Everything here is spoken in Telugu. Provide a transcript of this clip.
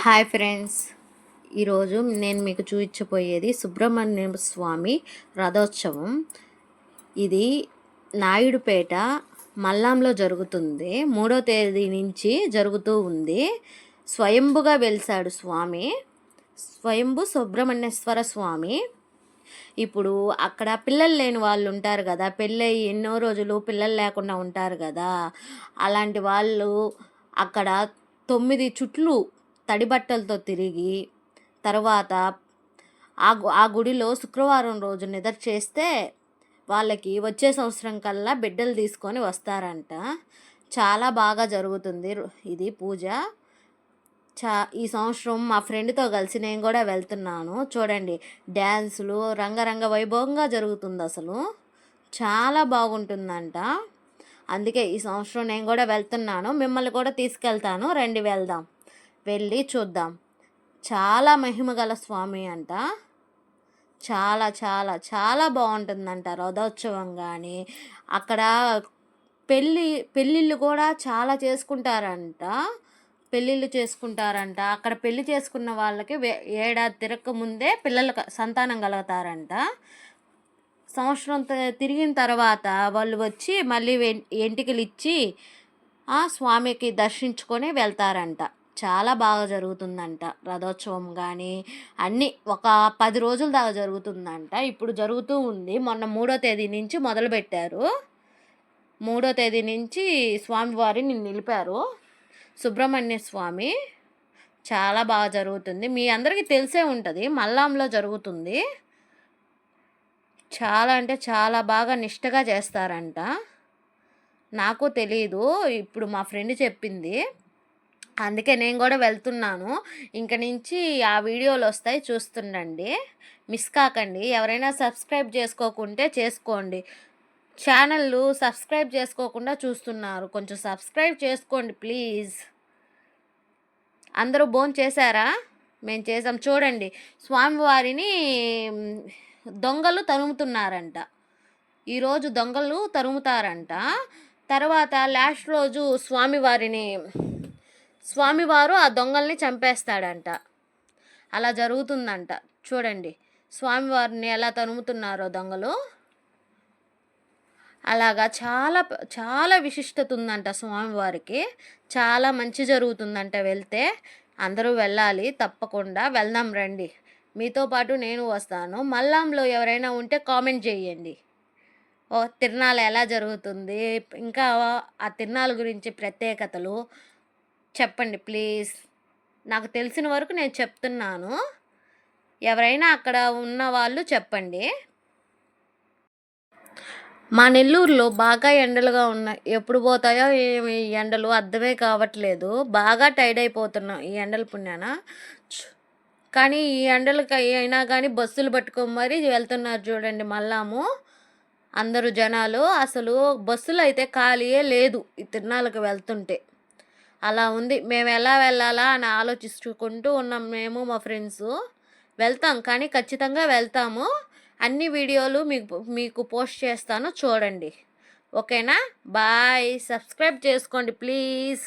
Hi friends. ఈరోజు నేను మీకు చూపించబోయేది సుబ్రహ్మణ్య స్వామి రథోత్సవం. ఇది నాయుడుపేట మల్లాంలో జరుగుతుంది. మూడో తేదీ నుంచి జరుగుతూ ఉంది. స్వయంభుగా వెలిసాడు స్వామి. స్వయంభు సుబ్రహ్మణ్యేశ్వర స్వామి. ఇప్పుడు అక్కడ పిల్లలు లేని వాళ్ళు ఉంటారు కదా. పెళ్ళయి ఎన్నో రోజులు పిల్లలు లేకుండా ఉంటారు కదా. అలాంటి వాళ్ళు అక్కడ తొమ్మిది చుట్లు తడి బట్టలతో తిరిగి తర్వాత ఆ గు ఆ గుడిలో శుక్రవారం రోజు నిద్ర చేస్తే వాళ్ళకి వచ్చే సంవత్సరం కల్లా బిడ్డలు తీసుకొని వస్తారంట. చాలా బాగా జరుగుతుంది ఇది పూజ. చా ఈ సంవత్సరం మా ఫ్రెండ్తో కలిసి నేను కూడా వెళ్తున్నాను. చూడండి డ్యాన్సులు రంగరంగ వైభవంగా జరుగుతుంది అసలు. చాలా బాగుంటుందంట. అందుకే ఈ సంవత్సరం నేను కూడా వెళ్తున్నాను. మిమ్మల్ని కూడా తీసుకెళ్తాను. రండి వెళ్దాం. వెళ్ళి చూద్దాం. చాలా మహిమ గల స్వామి అంట. చాలా చాలా చాలా బాగుంటుందంట రథోత్సవం కానీ అక్కడ పెళ్ళి పెళ్ళిళ్ళు కూడా చాలా చేసుకుంటారంట. పెళ్ళిళ్ళు చేసుకుంటారంట. అక్కడ పెళ్ళి చేసుకున్న వాళ్ళకి వే- ఏడాది తిరగక ముందే పిల్లలు సంతానం కలుగుతారంట. సంవత్సరం తిరిగిన తర్వాత వాళ్ళు వచ్చి మళ్ళీ వెం- ఎంటికలు ఇచ్చి ఆ స్వామికి దర్శించుకొని వెళ్తారంట. చాలా బాగా జరుగుతుందంట. రథోత్సవం కానీ అన్నీ ఒక పది రోజుల దాకా జరుగుతుందంట. ఇప్పుడు జరుగుతూ ఉంది. మొన్న మూడో తేదీ నుంచి మొదలుపెట్టారు. మూడో తేదీ నుంచి స్వామివారిని నిలిపారు. సుబ్రహ్మణ్య స్వామి చాలా బాగా జరుగుతుంది. మీ అందరికీ తెలిసే ఉంటుంది. మల్లాంలో జరుగుతుంది. చాలా అంటే చాలా బాగా నిష్టగా చేస్తారంట. నాకు తెలియదు ఇప్పుడు మా ఫ్రెండ్ చెప్పింది. అందుకే నేను కూడా వెళ్తున్నాను. ఇంక నుంచి ఆ వీడియోలు వస్తాయి చూస్తుండండి. మిస్ కాకండి. ఎవరైనా సబ్స్క్రైబ్ చేసుకోకుంటే చేసుకోండి. ఛానళ్ళు సబ్స్క్రైబ్ చేసుకోకుండా చూస్తున్నారు. కొంచెం సబ్స్క్రైబ్ చేసుకోండి ప్లీజ్. అందరూ భోజనం చేశారా? మేము చేసాం. చూడండి. స్వామివారిని దొంగలు తరుముతున్నారంట. ఈరోజు దొంగలు తరుముతారంట. తర్వాత లాస్ట్ రోజు స్వామివారిని స్వామివారు ఆ దొంగల్ని చంపేస్తాడంట. అలా జరుగుతుందంట. చూడండి స్వామివారిని ఎలా తనుముతున్నారో దొంగలు. అలాగా చాలా చాలా విశిష్టత ఉందంట స్వామివారికి. చాలా మంచి జరుగుతుందంట వెళ్తే. అందరూ వెళ్ళాలి తప్పకుండా వెళ్దాం రండి. మీతో పాటు నేను వస్తాను. మల్లాంలో ఎవరైనా ఉంటే కామెంట్ చేయండి. ఓ తిరణాలు ఎలా జరుగుతుంది? ఇంకా ఆ తిరునాళ్ళ గురించి ప్రత్యేకతలు. చెప్పండి ప్లీజ్. నాకు తెలిసిన వరకు నేను చెప్తున్నాను. ఎవరైనా అక్కడ ఉన్న వాళ్ళు చెప్పండి. మా నెల్లూరులో బాగా ఎండలుగా ఉన్నాయి ఎప్పుడు పోతాయో ఏమి ఈ ఎండలు అర్థమే కావట్లేదు. బాగా టైడ్ అయిపోతున్నాం ఈ ఎండల పుణ్యాన. కానీ ఈ ఎండలకి అయినా కానీ బస్సులు పట్టుకొని మరీ వెళ్తున్నారు చూడండి మళ్ళాము అందరూ జనాలు అసలు బస్సులు అయితే ఖాళీయే లేదు ఈ తిరునాళ్ళకి వెళ్తుంటే. అలా ఉంది. మేము ఎలా వెళ్ళాలా అని ఆలోచించుకుంటూ ఉన్నాం మేము మా ఫ్రెండ్స్. వెళ్తాం కానీ ఖచ్చితంగా వెళ్తాము. అన్ని వీడియోలు మీకు మీకు పోస్ట్ చేస్తాను చూడండి. ఓకేనా? బాయ్. సబ్స్క్రైబ్ చేసుకోండి ప్లీజ్.